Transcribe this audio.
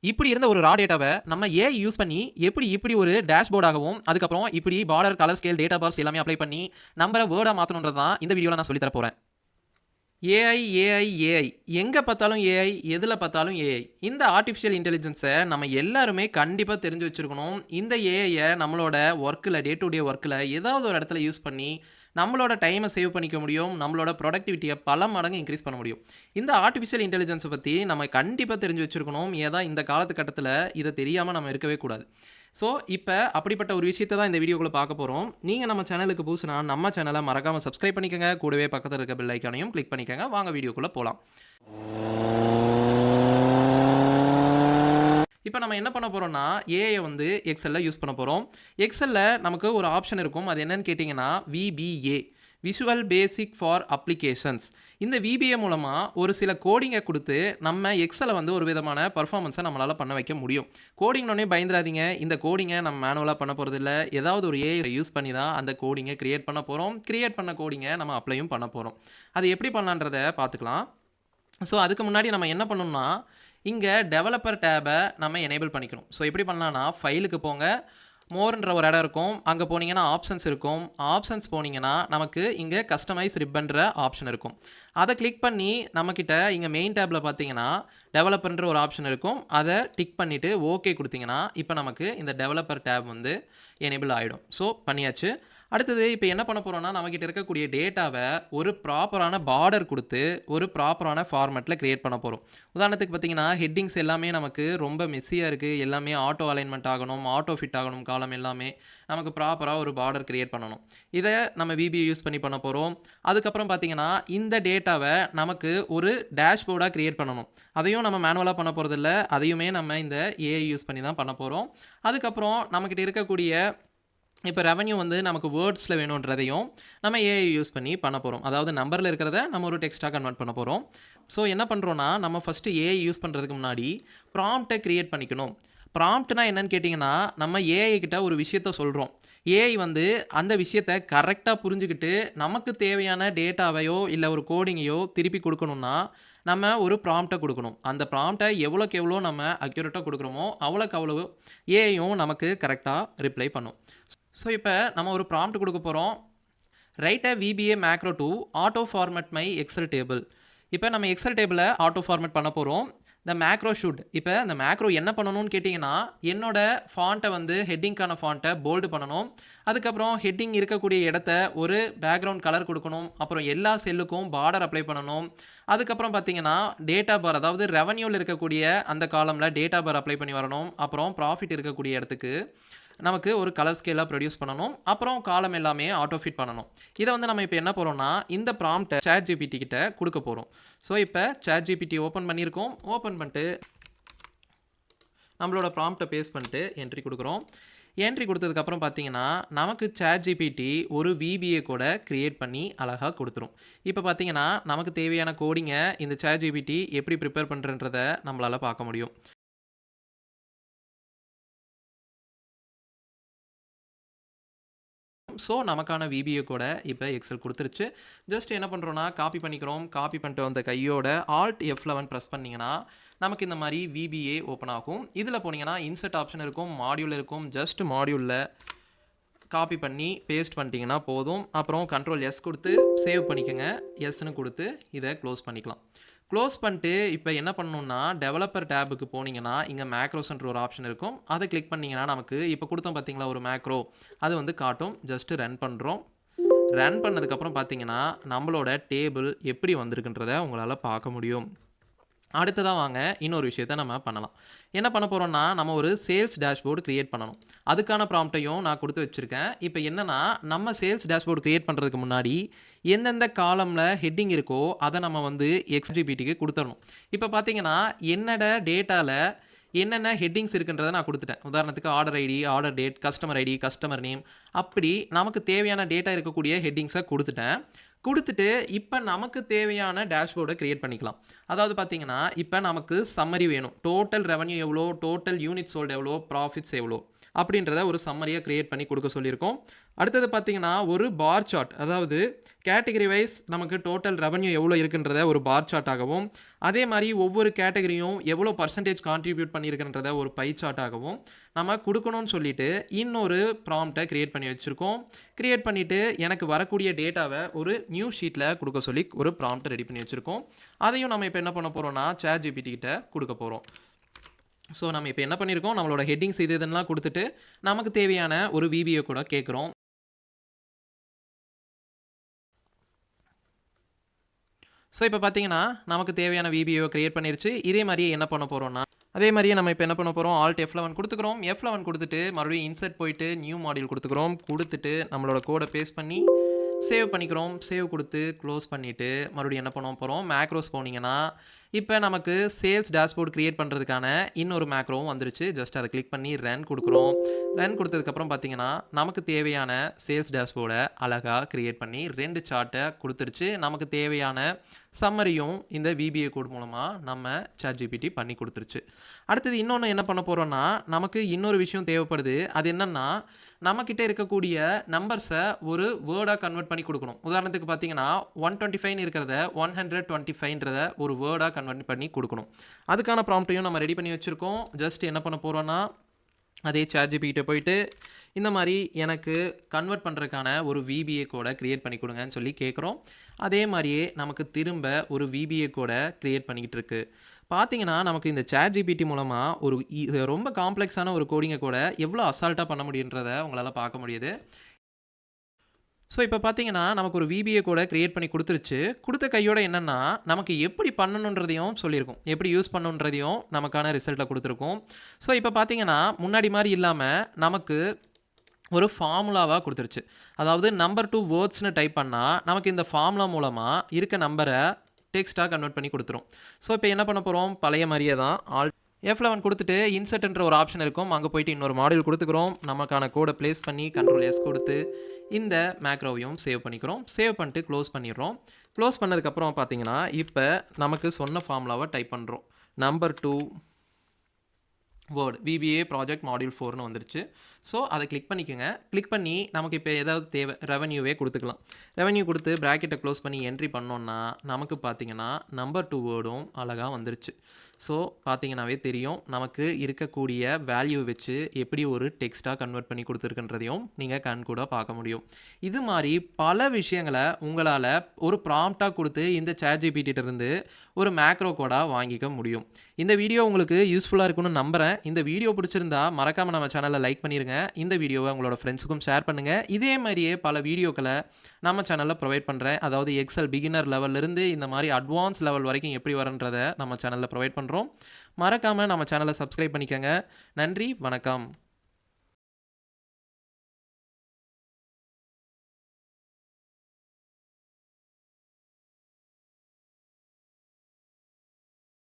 இப்படி இருந்த ஒரு ரா டேட்டாவை நம்ம ஏஐ யூஸ் பண்ணி எப்படி இப்படி ஒரு டேஷ்போர்டாகவும் அதுக்கப்புறம் இப்படி border colour scale data bars எல்லாமே அப்ளை பண்ணி நம்பரை வேர்டாக மாற்றணுன்றது தான் இந்த வீடியோவில் நான் சொல்லித்தர போகிறேன் ஏஐ ஏஐ ஏஐ எங்கே பார்த்தாலும் ஏஐ எதில் பார்த்தாலும் ஏஐ இந்த ஆர்டிஃபிஷியல் இன்டெலிஜென்ஸை நம்ம எல்லாருமே கண்டிப்பாக தெரிஞ்சு வச்சுருக்கணும். இந்த ஏஐயை நம்மளோட ஒர்க்கில் டே டு டே ஒர்க்கில் ஏதாவது ஒரு இடத்துல யூஸ் பண்ணி நம்மளோட டைமை சேவ் பண்ணிக்க முடியும். நம்மளோட ப்ரொடக்டிவிட்டியை பல மடங்கு இன்க்ரீஸ் பண்ண முடியும். இந்த ஆர்டிஃபிஷியல் இன்டெலிஜென்ஸை பற்றி நம்ம கண்டிப்பாக தெரிஞ்சு வச்சுருக்கணும். ஏதா இந்த காலத்துக்கட்டத்தில் இதை தெரியாமல் நம்ம இருக்கவே கூடாது. ஸோ இப்போ அப்படிப்பட்ட ஒரு விஷயத்தை தான் இந்த வீடியோக்குள்ளே பார்க்க போகிறோம் நீங்கள் நம்ம சேனலுக்கு புதுசுனா நம்ம சேனலை மறக்காமல் சப்ஸ்கிரைப் பண்ணிக்கோங்க. கூடவே பக்கத்தில் இருக்க பெல் ஐக்கானையும் கிளிக் பண்ணிக்கோங்க. வாங்க வீடியோக்குள்ளே போகலாம் இப்போ நம்ம என்ன பண்ண போகிறோம்னா ஏஐ வந்து எக்ஸலில் யூஸ் பண்ண போகிறோம் எக்ஸலில் நமக்கு ஒரு ஆப்ஷன் இருக்கும். அது என்னன்னு கேட்டிங்கன்னா VBA visual basic for applications இந்த விபிஏ மூலமாக ஒரு சில கோடிங்கை கொடுத்து நம்ம எக்ஸலை வந்து ஒரு விதமான பர்ஃபார்மன்ஸை நம்மளால் பண்ண வைக்க முடியும். கோடிங்னோடனே பயந்துடாதீங்க. இந்த கோடிங்கை நம்ம மேனுவலாக பண்ண போகிறதில்ல ஏதாவது ஒரு ஏஐ யூஸ் பண்ணி தான் அந்த கோடிங்கை க்ரியேட் பண்ண போகிறோம் க்ரியேட் பண்ண கோடிங்கை நம்ம அப்ளையும் பண்ண போகிறோம் அது எப்படி பண்ணலான்றதை பார்த்துக்கலாம். ஸோ அதுக்கு முன்னாடி நம்ம என்ன பண்ணணும்னா இங்கே டெவலப்பர் டேபை நம்ம எனேபிள் பண்ணிக்கணும். ஸோ எப்படி பண்ணலான்னா ஃபைலுக்கு போங்க. மோர்ன்ற ஒரு இடம் இருக்கும். அங்கே போனீங்கன்னா ஆப்ஷன்ஸ் இருக்கும். ஆப்ஷன்ஸ் போனீங்கன்னா நமக்கு இங்கே கஸ்டமைஸ் ரிப்பன்ற ஆப்ஷன் இருக்கும். அதை கிளிக் பண்ணி நம்மக்கிட்ட இங்கே மெயின் டேப்பில் பார்த்தீங்கன்னா டெவலப்பர்ன்ற ஒரு ஆப்ஷன் இருக்கும். அதை டிக் பண்ணிவிட்டு ஓகே கொடுத்தீங்கன்னா இப்போ நமக்கு இந்த டெவலப்பர் டேப் வந்து எனேபிள் ஆகிடும் ஸோ பண்ணியாச்சு. அடுத்தது இப்போ என்ன பண்ண போகிறோம்னா நம்மக்கிட்ட இருக்கக்கூடிய டேட்டாவை ஒரு ப்ராப்பரான பார்டர் கொடுத்து ஒரு ப்ராப்பரான ஃபார்மேட்டில் க்ரியேட் பண்ண போகிறோம் உதாரணத்துக்கு பார்த்தீங்கன்னா ஹெட்டிங்ஸ் எல்லாமே நமக்கு ரொம்ப மெஸ்ஸியாக இருக்குது எல்லாமே ஆட்டோ அலைன்மெண்ட் ஆகணும் ஆட்டோ ஃபிட் ஆகணும் காலம் எல்லாமே நமக்கு ப்ராப்பராக ஒரு பார்டர் க்ரியேட் பண்ணணும். இதை நம்ம விபிஐ யூஸ் பண்ணி பண்ண போகிறோம் அதுக்கப்புறம் பார்த்தீங்கன்னா இந்த டேட்டாவை நமக்கு ஒரு டேஷ்போர்டாக க்ரியேட் பண்ணணும். அதையும் நம்ம மேனுவலாக பண்ண போகிறதில்ல அதையுமே நம்ம இந்த ஏஐ யூஸ் பண்ணி தான் பண்ண போகிறோம் அதுக்கப்புறம் நம்மக்கிட்ட இருக்கக்கூடிய இப்போ ரெவன்யூ வந்து நமக்கு வேர்ட்ஸில் வேணுன்றதையும் நம்ம ஏஐ யூஸ் பண்ணி பண்ண போகிறோம் அதாவது நம்பரில் இருக்கிறத நம்ம ஒரு டெக்ஸ்ட்டாக கன்வெர்ட் பண்ண போகிறோம் ஸோ என்ன பண்ணுறோன்னா நம்ம ஃபஸ்ட்டு ஏஐ யூஸ் பண்ணுறதுக்கு முன்னாடி ப்ராம்ப்டை க்ரியேட் பண்ணிக்கணும். ப்ராம்ப்ட்னா என்னன்னு கேட்டிங்கன்னா நம்ம ஏஐ கிட்ட ஒரு விஷயத்த சொல்கிறோம் ஏஐ வந்து அந்த விஷயத்தை கரெக்டாக புரிஞ்சுக்கிட்டு நமக்கு தேவையான டேட்டாவையோ இல்லை ஒரு கோடிங்கையோ திருப்பி கொடுக்கணும்னா நம்ம ஒரு ப்ராம்ப்டை கொடுக்கணும். அந்த ப்ராம்ப்டை எவ்வளோக்கு எவ்வளோ நம்ம அக்யூரேட்டாக கொடுக்குறோமோ அவ்வளோக்கு அவ்வளோ ஏஐயும் நமக்கு கரெக்டாக ரிப்ளை பண்ணும். ஸோ இப்போ நம்ம ஒரு ப்ராம்ப்ட் கொடுக்க போகிறோம் right uh VBA macro to auto format my Excel table இப்போ நம்ம எக்ஸல் டேபிளை ஆட்டோ ஃபார்மேட் பண்ண போகிறோம் இந்த மேக்ரோ ஷூட் இப்போ இந்த மேக்ரோ என்ன பண்ணணும்னு கேட்டிங்கன்னா என்னோட ஃபாண்ட்டை வந்து ஹெட்டிங்க்கான ஃபாண்ட்டை போல்டு பண்ணணும். அதுக்கப்புறம் ஹெட்டிங் இருக்கக்கூடிய இடத்த ஒரு பேக்ரவுண்ட் கலர் கொடுக்கணும். அப்புறம் எல்லா செல்லுக்கும் பார்டர் அப்ளை பண்ணணும். அதுக்கப்புறம் பார்த்தீங்கன்னா டேட்டா பார் அதாவது ரெவன்யூவில் இருக்கக்கூடிய அந்த காலமில் டேட்டா பார் அப்ளை பண்ணி வரணும். அப்புறம் ப்ராஃபிட் இருக்கக்கூடிய இடத்துக்கு. நமக்கு ஒரு கலர் ஸ்கேலாக ப்ரொடியூஸ் பண்ணணும். அப்புறம் காலம் எல்லாமே ஆட்டோ ஃபிட் பண்ணணும். இதை வந்து நம்ம இப்போ என்ன போகிறோம்னா இந்த ப்ராம்ப்டை சேட் ஜிபிடி கிட்ட கொடுக்க போகிறோம் ஸோ இப்போ சேட் ஜிபிடி ஓப்பன் பண்ணியிருக்கோம். ஓப்பன் பண்ணிட்டு நம்மளோட ப்ராம்ப்டை பேஸ்ட் பண்ணிட்டு என்ட்ரி கொடுக்குறோம். என்ட்ரி கொடுத்ததுக்கப்புறம் பார்த்தீங்கன்னா நமக்கு சேட் ஜிபிடி ஒரு விபிஏ கூட க்ரியேட் பண்ணி அழகாக கொடுத்துரும். இப்போ பார்த்தீங்கன்னா நமக்கு தேவையான கோடிங்கை இந்த சேட் ஜிபிடி எப்படி ப்ரிப்பேர் பண்ணுறன்றதை நம்மளால் பார்க்க முடியும். ஸோ நமக்கான விபிஏ கூட இப்போ எக்ஸல் கொடுத்துருச்சு. ஜஸ்ட் என்ன பண்ணுறோன்னா காப்பி பண்ணிக்கிறோம். காப்பி பண்ணிட்டு வந்த கையோட ஆல்ட் எஃப் லெவன் ப்ரெஸ் பண்ணிங்கன்னா நமக்கு இந்த மாதிரி விபிஏ ஓப்பன் ஆகும். இதில் போனீங்கன்னா இன்சர்ட் ஆப்ஷன் இருக்கும் மாடியூல் இருக்கும். ஜஸ்ட் மாடியூலில் காப்பி பண்ணி பேஸ்ட் பண்ணிட்டீங்கன்னா போதும். அப்புறம் கண்ட்ரோல் எஸ் கொடுத்து சேவ் பண்ணிக்கோங்க. எஸ்ன்னு கொடுத்து இதை க்ளோஸ் பண்ணிக்கலாம். க்ளோஸ் பண்ணிட்டு இப்போ என்ன பண்ணணும்னா டெவலப்பர் டேபுக்கு போனீங்கன்னா இங்கே மேக்ரோஸ்ன்ற ஒரு ஆப்ஷன் இருக்கும். அதை கிளிக் பண்ணிங்கன்னா நமக்கு இப்போ கொடுத்தோம் பார்த்தீங்களா ஒரு மேக்ரோ அது வந்து காட்டும். ஜஸ்ட்டு ரன் பண்ணுறோம் ரன் பண்ணதுக்கப்புறம் பார்த்தீங்கன்னா நம்மளோட டேபிள் எப்படி வந்திருக்குன்றதை உங்களால் பார்க்க முடியும். அடுத்ததாக வாங்க இன்னொரு விஷயத்த நம்ம பண்ணலாம். என்ன பண்ண போகிறோம்னா நம்ம ஒரு சேல்ஸ் டேஷ்போர்டு க்ரியேட் பண்ணணும். அதுக்கான ப்ராம்ப்டையும் நான் கொடுத்து வச்சுருக்கேன். இப்போ என்னென்னா நம்ம சேல்ஸ் டேஷ்போர்டு க்ரியேட் பண்ணுறதுக்கு முன்னாடி எந்தெந்த காலமில் ஹெட்டிங் இருக்கோ அதை நம்ம வந்து எக்ஸ்ஜிபிடிக்கு கொடுத்துடணும். இப்போ பார்த்தீங்கன்னா என்னோட டேட்டாவில் என்னென்ன ஹெட்டிங்ஸ் இருக்குன்றதை நான் கொடுத்துட்டேன். உதாரணத்துக்கு order ID order date customer ID customer name அப்படி நமக்கு தேவையான டேட்டா இருக்கக்கூடிய ஹெட்டிங்ஸை கொடுத்துட்டேன். கொடுத்துட்டு இப்போ நமக்கு தேவையான டேஷ்போர்டை க்ரியேட் பண்ணிக்கலாம். அதாவது பார்த்தீங்கன்னா இப்போ நமக்கு சம்மரி வேணும். டோட்டல் ரெவன்யூ எவ்வளோ? டோட்டல் யூனிட் சோல்டு எவ்வளோ? ப்ராஃபிட்ஸ் எவ்வளோ? அப்படின்றத ஒரு சம்மரியாக க்ரியேட் பண்ணி கொடுக்க சொல்லியிருக்கோம். அடுத்தது பார்த்தீங்கன்னா ஒரு பார் சார்ட் அதாவது கேட்டகரி வைஸ் நமக்கு டோட்டல் ரெவன்யூ எவ்வளோ இருக்குன்றத ஒரு பார் சார்ட்டாகவும் அதே மாதிரி ஒவ்வொரு கேட்டகரியும் எவ்வளோ பர்சன்டேஜ் கான்ட்ரிபியூட் பண்ணியிருக்குன்றத ஒரு பை சார்ட்டாகவும் நம்ம கொடுக்கணும்னு சொல்லிட்டு இன்னொரு ப்ராம்ப்டை க்ரியேட் பண்ணி வச்சுருக்கோம். க்ரியேட் பண்ணிவிட்டு எனக்கு வரக்கூடிய டேட்டாவை ஒரு நியூ ஷீட்டில் கொடுக்க சொல்லி ஒரு ப்ராம்ப்ட் ரெடி பண்ணி வச்சுருக்கோம். அதையும் நம்ம இப்போ என்ன பண்ண போகிறோம்னா சேட் ஜிபிடி கிட்ட கொடுக்க போகிறோம் ஸோ நம்ம இப்போ என்ன பண்ணியிருக்கோம் நம்மளோட ஹெட்டிங்ஸ் இது இதெல்லாம் கொடுத்துட்டு நமக்கு தேவையான ஒரு விபிஓ கூட கேட்குறோம். ஸோ இப்போ பார்த்தீங்கன்னா நமக்கு தேவையான விபிஓ க்ரியேட் பண்ணிருச்சு. இதே மாதிரியே என்ன பண்ண போகிறோம்னா அதே மாதிரியே நம்ம இப்போ என்ன பண்ண போகிறோம் ஆல்ட் எஃப் லெவன் கொடுத்துக்கிறோம். எஃப் லெவன் கொடுத்துட்டு மறுபடியும் இன்சர்ட் போயிட்டு நியூ மாடியூல் கொடுத்துக்கிறோம். கொடுத்துட்டு நம்மளோட கோடை பேஸ்ட் பண்ணி சேவ் பண்ணிக்கிறோம். சேவ் கொடுத்து க்ளோஸ் பண்ணிவிட்டு மறுபடியும் என்ன பண்ண போகிறோம் மேக்ரோஸ் போனீங்கன்னா இப்போ நமக்கு சேல்ஸ் டேஷ்போர்ட் க்ரியேட் பண்ணுறதுக்கான இன்னொரு மேக்ரோவும் வந்துருச்சு. ஜஸ்ட் அதை கிளிக் பண்ணி ரன் கொடுக்குறோம். ரன் கொடுத்ததுக்கப்புறம் பார்த்தீங்கன்னா நமக்கு தேவையான சேல்ஸ் டேஷ்போர்டை அழகாக க்ரியேட் பண்ணி ரெண்டு சார்ட்டை கொடுத்துருச்சு. நமக்கு தேவையான சம்மரியும் இந்த விபிஏ கோட் மூலமாக நம்ம சாட் ஜிபிடி பண்ணி கொடுத்துருச்சு. அடுத்தது இன்னொன்று என்ன பண்ண போகிறோன்னா நமக்கு இன்னொரு விஷயம் தேவைப்படுது. அது என்னென்னா நம்மக்கிட்ட இருக்கக்கூடிய நம்பர்ஸை ஒரு வேர்டாக கன்வெர்ட் பண்ணி கொடுக்கணும். உதாரணத்துக்கு பார்த்தீங்கன்னா ஒன் டுவெண்ட்டி ஃபைவ்னு இருக்கிறத ஒன் ஹண்ட்ரட் டுவெண்ட்டி ஃபைவ்ன்றத ஒரு வேர்டாக கன்வெர்ட் பண்ணி கொடுக்கணும். அதுக்கான ப்ராம்ப்டையும் நம்ம ரெடி பண்ணி வச்சுருக்கோம். ஜஸ்ட் என்ன பண்ண போகிறோன்னா அதே சார்ஜிபிகிட்ட போயிட்டு இந்த மாதிரி எனக்கு கன்வெர்ட் பண்ணுறதுக்கான ஒரு விபிஏ கோடை க்ரியேட் பண்ணி கொடுங்கன்னு சொல்லி கேட்குறோம் அதே மாதிரியே நமக்கு திரும்ப ஒரு விபிஏ கோடை க்ரியேட் பண்ணிக்கிட்டு இருக்கு. பார்த்தீங்கன்னா நமக்கு இந்த சேட் ஜிபிடி மூலமாக ஒரு ரொம்ப காம்ப்ளெக்ஸான ஒரு கோடிங்கை கூட எவ்வளோ அசால்ட்டாக பண்ண முடியுன்றதை உங்களால் பார்க்க முடியுது. ஸோ இப்போ பார்த்தீங்கன்னா நமக்கு ஒரு விபிஏ கூட க்ரியேட் பண்ணி கொடுத்துருச்சு. கொடுத்த கையோட என்னென்னா நமக்கு எப்படி பண்ணணுன்றதையும் சொல்லியிருக்கும். எப்படி யூஸ் பண்ணணுன்றதையும் நமக்கான ரிசல்ட்டில் கொடுத்துருக்கோம். ஸோ இப்போ பார்த்தீங்கன்னா முன்னாடி மாதிரி இல்லாமல் நமக்கு ஒரு ஃபார்முலாவாக கொடுத்துருச்சு. அதாவது நம்பர் டூ வேர்ட்ஸ்னு டைப் பண்ணால் நமக்கு இந்த ஃபார்முலா மூலமாக இருக்க நம்பரை டெக்ஸ்ட்டாக கன்வெர்ட் பண்ணி கொடுத்துரும். ஸோ இப்போ என்ன பண்ண போகிறோம் பழைய மாதிரியே தான். ஆல் எஃப் லெவன் கொடுத்துட்டு இன்சர்ட்ன்ற ஒரு ஆப்ஷன் இருக்கும். அங்கே போயிட்டு இன்னொரு மாடல் கொடுத்துக்கிறோம். நமக்கான கோடை ப்ளேஸ் பண்ணி கண்ட்ரோல் எஸ் கொடுத்து இந்த மேக்ரோவையும் சேவ் பண்ணிக்கிறோம். சேவ் பண்ணிட்டு க்ளோஸ் பண்ணிடுறோம். க்ளோஸ் பண்ணதுக்கப்புறம் பார்த்தீங்கன்னா இப்போ நமக்கு சொன்ன ஃபார்முலாவை டைப் பண்ணுறோம் number to word VBA project module ஃபோர்னு வந்துருச்சு. ஸோ அதை கிளிக் பண்ணிக்கோங்க. கிளிக் பண்ணி நமக்கு இப்போ ஏதாவது தேவை ரெவன்யூவே கொடுத்துக்கலாம். ரெவன்யூ கொடுத்து ப்ராக்கெட்டை க்ளோஸ் பண்ணி என்ட்ரி பண்ணோன்னா நமக்கு பார்த்திங்கன்னா நம்பர் டூ வேர்டும் அழகாக வந்துருச்சு. ஸோ பார்த்தீங்கன்னாவே தெரியும். நமக்கு இருக்கக்கூடிய வேல்யூ வச்சு எப்படி ஒரு டெக்ஸ்ட்டாக கன்வெர்ட் பண்ணி கொடுத்துருக்குன்றதையும் நீங்கள் கண் கூட பார்க்க முடியும். இது மாதிரி பல விஷயங்களை உங்களால் ஒரு ப்ராம்ப்டாக கொடுத்து இந்த சேட் இருந்து ஒரு மேக்ரோ கோடாக வாங்கிக்க முடியும். இந்த வீடியோ உங்களுக்கு யூஸ்ஃபுல்லாக இருக்கும்னு நம்புகிறேன் இந்த வீடியோ பிடிச்சிருந்தா மறக்காமல் நம்ம சேனலை லைக் பண்ணிடுங்க இந்த வீடியோவை உங்களோட ஃப்ரெண்ட்ஸுக்கும் ஷேர் பண்ணுங்கள் இதே மாதிரியே பல வீடியோக்களை நம்ம சேனலில் ப்ரொவைட் பண்ணுறேன் அதாவது எக்ஸல் பிகினர் லெவல்லேருந்து இந்த மாதிரி அட்வான்ஸ் லெவல் வரைக்கும் எப்படி வரன்றதை நம்ம சேனலில் ப்ரொவைட் பண்ணுறோம் மறக்காமல் நம்ம சேனலை சப்ஸ்கிரைப் பண்ணிக்கோங்க. நன்றி வணக்கம்.